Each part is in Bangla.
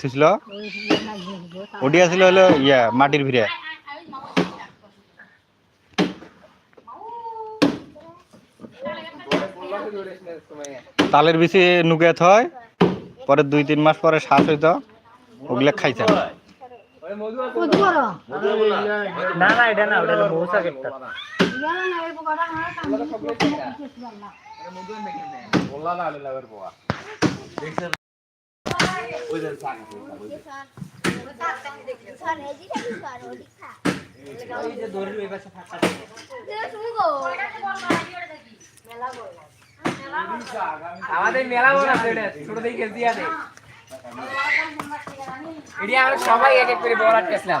ছিল ওডিয়া ছিল হলো ইয়া মাটির ভিড়ে। তালের বেশি নুকে থয় পরে দুই তিন মাস পরে শ্বাস হইতো ওগুলা খাইছে না না এটা না ওটা আমাদের মেলা ছোট থেকে খেলতে আছে এটি আমরা সবাই এক এক করে বল আটকেছিলাম।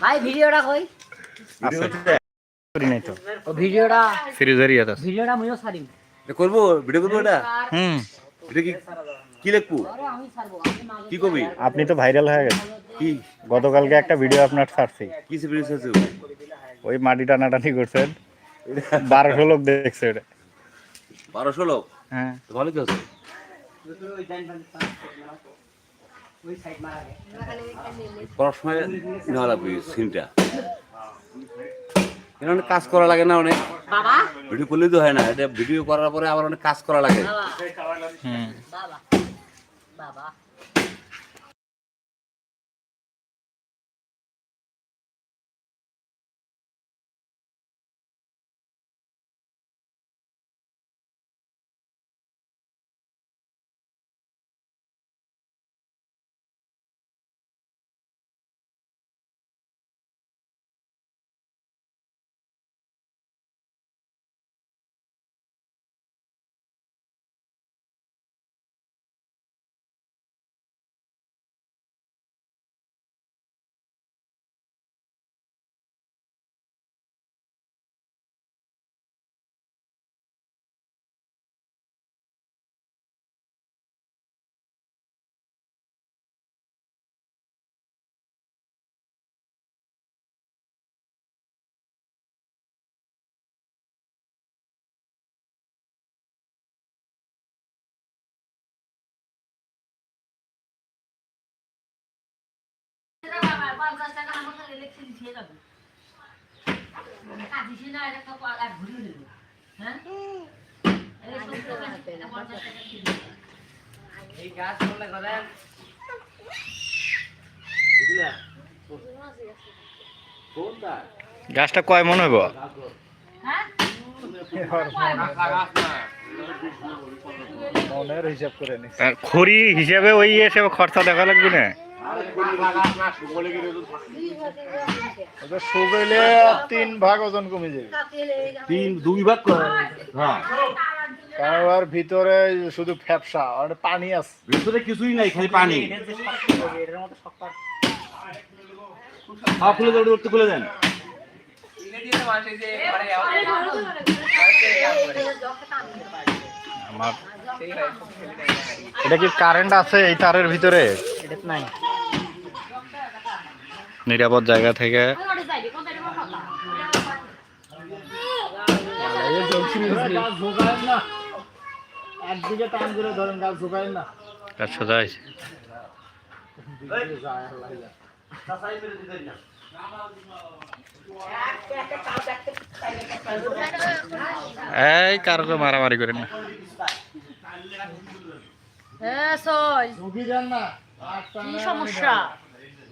ভাই ভিডিওটা কই? করি নাই তো ও ভিডিওটা ফ্রিজের ইয়াত আছে। ভিডিওটা মুইও করব? ভিডিও করব এটা? হুম। এটা কি কি লিখব? কি কবি? আপনি তো ভাইরাল হয়ে গেছেন। কি? গতকালকে একটা ভিডিও আপনার ছাড়ছি কি ভিডিও আছে ওই মাটি টানাটানি করছেন। বারোশো লোক দেখছে ওটা। বারোশো লোক? হ্যাঁ। ভালো কি আছে করার নেওয়া লাগবে সিনটা অনেক কাজ করা লাগে না অনেক? ভিডিও করলেই তো হয় না। এটা ভিডিও করার পরে আবার অনেক কাজ করা লাগে। বাবা হুম এই গাছ গাছটা কয় মনে হইব? খড়ি হিসাবে ওই হিসাবে খরচা দেখা লাগবে না? শুকাইলে তিন ভাগ ওজন কমে যাবে তিন দুই ভাগ হ্যাঁ। কারণ ভিতরে শুধু ফ্যাপসা আর পানি আছে। ভিতরে কিছুই নাই খালি পানি। হ্যাঁ খুলে দেন উঠতে খুলে দেন। মানে এটা কি কারেন্ট আছে এই তারের ভিতরে? এটা নাই নিরাপদ জায়গা থেকে গাছ ঝোকায় না একদিকে টান করে ধরেন গাছ ঝোকায় না কাজ জায়গা থেকে এই কারও মারামারি করেন না। হ্যাঁ কি সমস্যা?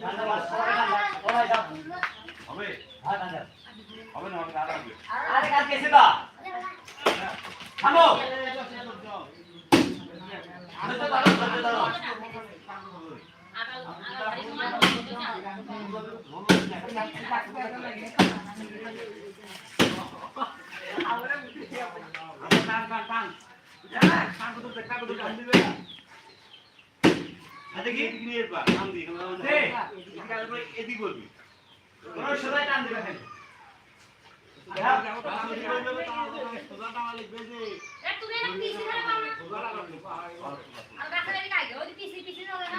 ওরা দেখবেন আপনার কাছে আগে গেছে কারণ জম হয়ে যাবে কালকে না কামলা ইয়ে তোকে একটা কামড় দিয়ে যাবি রে কতটা দিয়ে যাবি কি? নিয়ে পা নাম আমি যে জানা লোকে এদিক দিয়ে তোরা সবাই টান দিবে খালি। আছে এ তুমি না পিসি ধরে আর কাছে লেগে আগে ওই পিসি পিসি ধরে না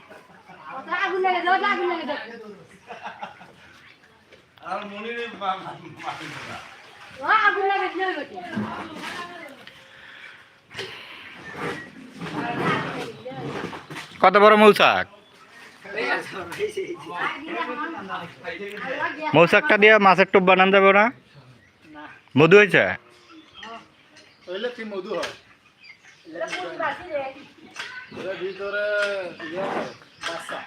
কত বড় মৌচাক মৌচাকটা দিয়ে মাছের টোপ বানান যাবে না মধু হয়েছে? মধু হয়? ভিতরে ইয়ে বাচ্চা।